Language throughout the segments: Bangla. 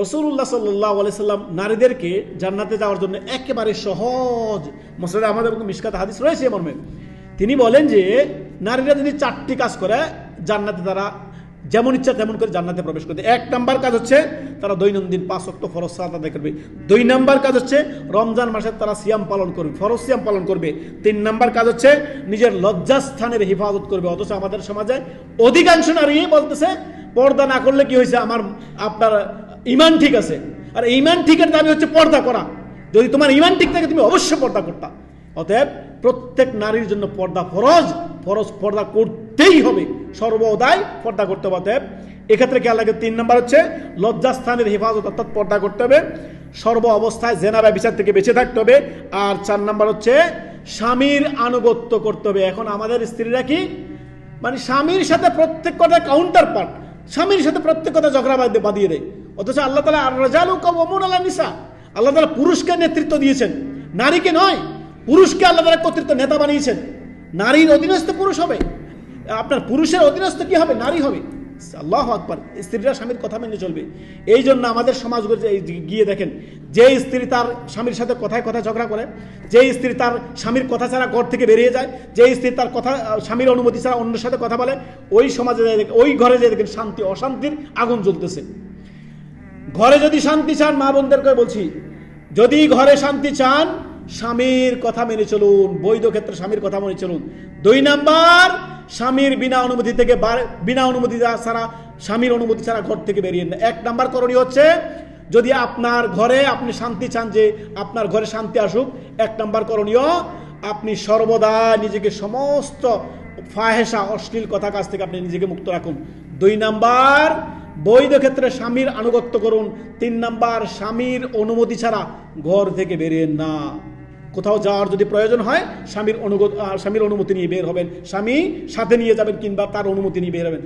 রসুল্লাহ সাল্লাহ সাল্লাম নারীদেরকে জান্নাতে যাওয়ার জন্য একেবারে সহজ মসজিদে আমাদের মিসকাত হাদিস রয়েছে মর্মে। তিনি বলেন যে, নারীরা যদি চারটি কাজ করে, জান্নাতে তারা যেমন ইচ্ছা তেমন করে জান্নাতে প্রবেশ করবে এক নাম্বার কাজ হচ্ছে তারা দৈনন্দিন পাঁচ অক্ট ফরজ আদায় করবে। দুই নাম্বার কাজ হচ্ছে রমজান মাসে তারা সিয়াম পালন করবে, ফরজ সিয়াম পালন করবে। তিন নাম্বার কাজ হচ্ছে নিজের লজ্জাস্থানের হেফাজত করবে। অথচ আমাদের সমাজে অধিকাংশ নারী বলতেছে, পর্দা না করলে কি হয়েছে? আমার, আপনার ইমান ঠিক আছে। আর ইমান ঠিকের দাবি হচ্ছে পর্দা করা। যদি তোমার ইমান ঠিক থাকে, তুমি অবশ্যই পর্দা করতা। অতএব প্রত্যেক নারীর জন্য পর্দা ফরজ ফরজ পর্দা করতেই হবে। সর্বদাই পর্দা করতে হবে। অতএব এক্ষেত্রে খেয়াল লাগে তিন নম্বর হচ্ছে লজ্জাস্থানের হেফাজত অর্থাৎ পর্দা করতে হবে। সর্ব অবস্থায় জেনারা বিচার থেকে বেঁচে থাকতে হবে। আর চার নম্বর হচ্ছে স্বামীর আনুগত্য করতে হবে। এখন আমাদের স্ত্রীরা কি? মানে স্বামীর সাথে প্রত্যেক কথা কাউন্টার পার্ট স্বামীর সাথে প্রত্যেক কথা ঝগড়া বাঁধে- বাঁধিয়ে দেয়। অথচ আল্লাহ তালা আর রাজালু কমন আল্লাহ নিসা, আল্লাহ তালা পুরুষকে নেতৃত্ব দিয়েছেন। নারীকে নয়, পুরুষকে আল্লাহ তালা কর্তৃত্ব নেতা বানিয়েছেন। নারীর অধীনস্থ পুরুষ হবে। আপনার পুরুষের অধীনস্থ কি হবে? নারী হবে। আল্লাহ আকবর, স্ত্রীরা স্বামীর কথা মেনে চলবে। এই জন্য আমাদের সমাজগুলো যে- গিয়ে দেখেন যে স্ত্রী তার স্বামীর সাথে কথায় কথা ঝগড়া করে যে স্ত্রী তার স্বামীর কথা ছাড়া ঘর থেকে বেরিয়ে যায় যে স্ত্রী তার কথা স্বামীর অনুমতি ছাড়া অন্যের সাথে কথা বলে, ওই সমাজে যেয়ে ওই ঘরে যে দেখেন শান্তি, অশান্তির আগুন জ্বলতেছে। ঘরে যদি শান্তি চান, মা বোনদেরকে বলছি, যদি ঘরে শান্তি চান, স্বামীর কথা মেনে চলুন, বৈধ ক্ষেত্রে স্বামীর কথা মেনে চলুন। দুই নাম্বার, স্বামীর বিনা অনুমতি থেকে বিনা অনুমতি ছাড়া, স্বামীর অনুমতি ছাড়া ঘর থেকে বেরিয়ে না। এক নাম্বার করণীয় হচ্ছে, যদি আপনার ঘরে আপনি শান্তি চান যে আপনার ঘরে শান্তি আসুক, এক নাম্বার করণীয়, আপনি সর্বদা নিজেকে সমস্ত ফাহেসা অশ্লীল কথা কাছ থেকে আপনি নিজেকে মুক্ত রাখুন। দুই নাম্বার বৈধ ক্ষেত্রে স্বামীর আনুগত্য করুন। তিন নাম্বার, স্বামীর অনুমতি ছাড়া ঘর থেকে বেরিয়ে না। কোথাও যাওয়ার যদি প্রয়োজন হয়, স্বামীর অনুগত স্বামীর অনুমতি নিয়ে বের হবেন। স্বামী সাথে নিয়ে যাবেন কিংবা তার অনুমতি নিয়ে বের হবেন।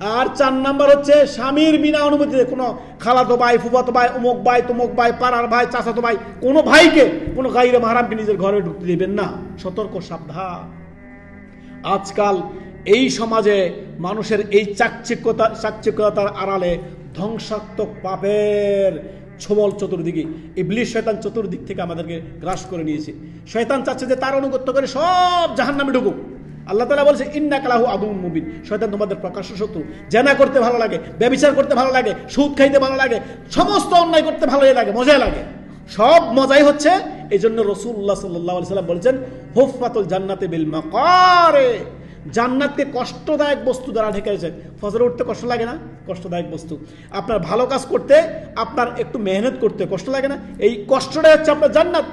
আর চার নাম্বার হচ্ছে, স্বামীর বিনা অনুমতিতে কোনো খালাতো ভাই, ফুফাতো ভাই অমুক ভাই, তমুক ভাই, পাড়ার ভাই, চাচাতো ভাই, কোনো ভাইকে কোনো গাইরে মাহারামকে নিজের ঘরে ঢুকতে দেবেন না। সতর্ক, সাবধান। আজকাল এই সমাজে মানুষের এই চাকচিক্যতা, চাকচিক্যতার আড়ালে ধ্বংসাত্মক পাপের ছবল চতুর্দিকে ইবলিশ শয়তান চতুর্দিক থেকে আমাদেরকে গ্রাস করে নিয়েছে। শয়তান চাচ্ছে যে তার অনুগত্য করে সব জাহান নামে ঢুকুক। আল্লাহ তালা বলছে ইন্না কালাহু আদুম মুবিন। শয়তান তোমাদের প্রকাশ্য শত্রু। জেনা করতে ভালো লাগে, ব্যবচার করতে ভালো লাগে, সুদ খাইতে ভালো লাগে, সমস্ত অন্যায় করতে ভালোই লাগে, মজাই লাগে। সব মজাই হচ্ছে এই জন্য রসুল্লাহ সাল্লাহ সাল্লাম বলেছেন হুফাতুল জান্নাতে বিল মাকারে। জান্নাতকে কষ্টদায়ক বস্তু দ্বারা ঢেকে রয়েছে ফজরে উঠতে কষ্ট লাগে না? কষ্টদায়ক বস্তু। আপনার ভালো কাজ করতে, আপনার একটু মেহনত করতে কষ্ট লাগে না? এই কষ্টটাই হচ্ছে আপনার জান্নাত।